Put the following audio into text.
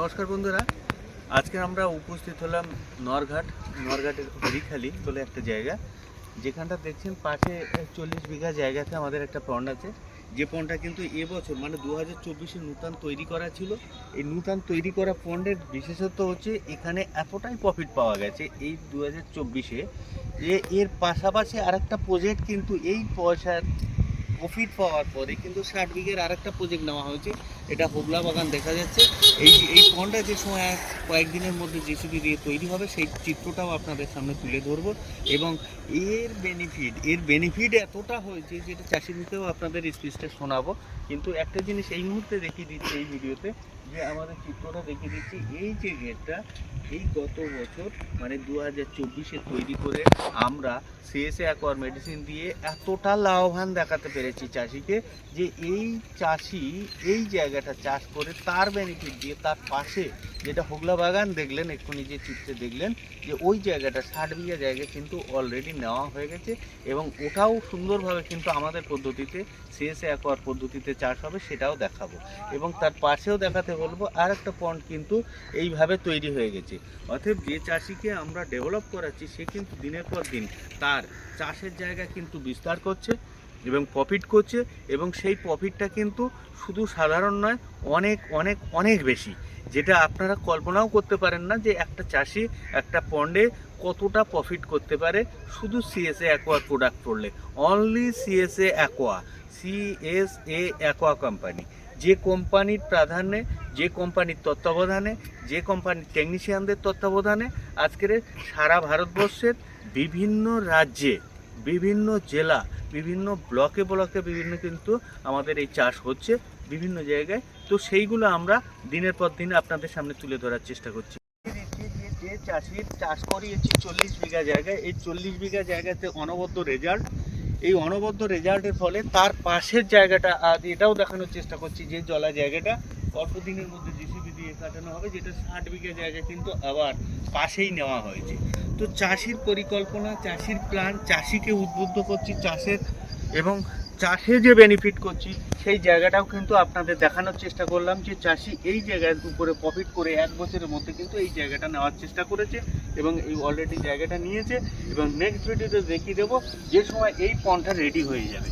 নমস্কার বন্ধুরা। আজকে আমরা উপস্থিত হলাম নরঘাট। নরঘাটের হরিখালি বলে একটা জায়গা। যেখানটা দেখছেন পাশে চল্লিশ বিঘা জায়গাতে আমাদের একটা পন্ড আছে। যে পন্ডটা কিন্তু এবছর মানে দু হাজার চব্বিশে নূতন তৈরি করা ছিল। এই নূতন তৈরি করা পন্ডের বিশেষত্ব হচ্ছে এখানে এতটাই প্রফিট পাওয়া গেছে এই দু হাজার চব্বিশে যে এর পাশাপাশি আরেকটা প্রজেক্ট কিন্তু এই পয়সার প্রফিট পাওয়ার পরে কিন্তু ষাট বিঘের আরেকটা প্রজেক্ট নেওয়া হয়েছে। এটা হোগলা বাগান দেখা যাচ্ছে। এই এই পন্ডটা যে সময় আর কয়েকদিনের মধ্যে জেসিবি দিয়ে তৈরি হবে, সেই চিত্রটাও আপনাদের সামনে তুলে ধরবো। এবং এর বেনিফিট এর বেনিফিট এতটা হয়েছে যেটা চাষি মুখেও আপনাদের স্পিচটা শোনাবো। কিন্তু একটা জিনিস এই মুহূর্তে দেখিয়ে দিচ্ছি, এই ভিডিওতে, যে আমাদের চিত্রটা দেখিয়ে দিচ্ছি, এই যে গেটটা এই গত বছর মানে দু হাজার তৈরি করে আমরা সিএসএ অ্যাকোয়ার মেডিসিন দিয়ে এতটা লাভবান দেখাতে পেরেছি চাষিকে, যে এই চাষি এই জায়গাটা চাষ করে তার বেনিফিট দিয়ে তার পাশে যেটা হোগলা বাগান দেখলেন, এক্ষুনি যে চিত্রে দেখলেন, যে ওই জায়গাটা ষাট বিঘা জায়গা কিন্তু অলরেডি নেওয়া হয়ে গেছে এবং ওটাও সুন্দরভাবে কিন্তু আমাদের পদ্ধতিতে সিএসএ অ্যাকোয়ার পদ্ধতিতে চাষ হবে সেটাও দেখাবো। এবং তার পাশেও দেখাতে বলব আর একটা পন্ড কিন্তু এইভাবে তৈরি হয়ে গেছে। অতএব যে চাষিকে আমরা ডেভেলপ করাচ্ছি, সে কিন্তু দিনের পর দিন তার চাষের জায়গা কিন্তু বিস্তার করছে। এবং প্রফিট করছে এবং সেই প্রফিটটা কিন্তু শুধু সাধারণ নয়, অনেক অনেক অনেক বেশি। যেটা আপনারা কল্পনাও করতে পারেন না যে একটা চাষি একটা পন্ডে কতটা প্রফিট করতে পারে শুধু সিএসএ অ্যাকোয়া প্রোডাক্ট পড়লে only CSA aqua CSA aqua company যে কোম্পানির প্রাধান্যে, যে কোম্পানির তত্ত্বাবধানে, যে কোম্পানির টেকনিশিয়ানদের তত্ত্বাবধানে আজকের সারা ভারতবর্ষের বিভিন্ন রাজ্যে, বিভিন্ন জেলা বিভিন্ন ব্লকে ব্লকে বিভিন্ন কিন্তু আমাদের এই চাষ হচ্ছে বিভিন্ন জায়গায়। তো সেইগুলো আমরা দিনের পর দিন আপনাদের সামনে তুলে ধরার চেষ্টা করছি। যে চাষির চাষ করিয়েছি চল্লিশ বিঘা জায়গায়, এই চল্লিশ বিঘা জায়গাতে অনবদ্য রেজাল্ট এই অনবদ্য রেজাল্টের ফলে তার পাশের জায়গাটা আজ এটাও দেখানোর চেষ্টা করছি, যে জলা জায়গাটা। অল্প দিনের মধ্যে জিসিপি দিয়ে কাটানো হবে, যেটা ষাট বিঘা জায়গা কিন্তু আবার পাশেই নেওয়া হয়েছে। তো চাষির পরিকল্পনা, চাষির প্ল্যান চাষিকে উদ্বুদ্ধ করছি, চাষের এবং চাষে যে বেনিফিট করছি, সেই জায়গাটাও কিন্তু আপনাদের দেখানোর চেষ্টা করলাম যে চাষি এই জায়গার উপরে প্রফিট করে এক বছরের মধ্যে কিন্তু এই জায়গাটা নেওয়ার চেষ্টা করেছে এবং এই অলরেডি জায়গাটা নিয়েছে এবং নেক্সট ভিডিওতে দেখিয়ে দেবো যে সময় এই পন্থা রেডি হয়ে যাবে।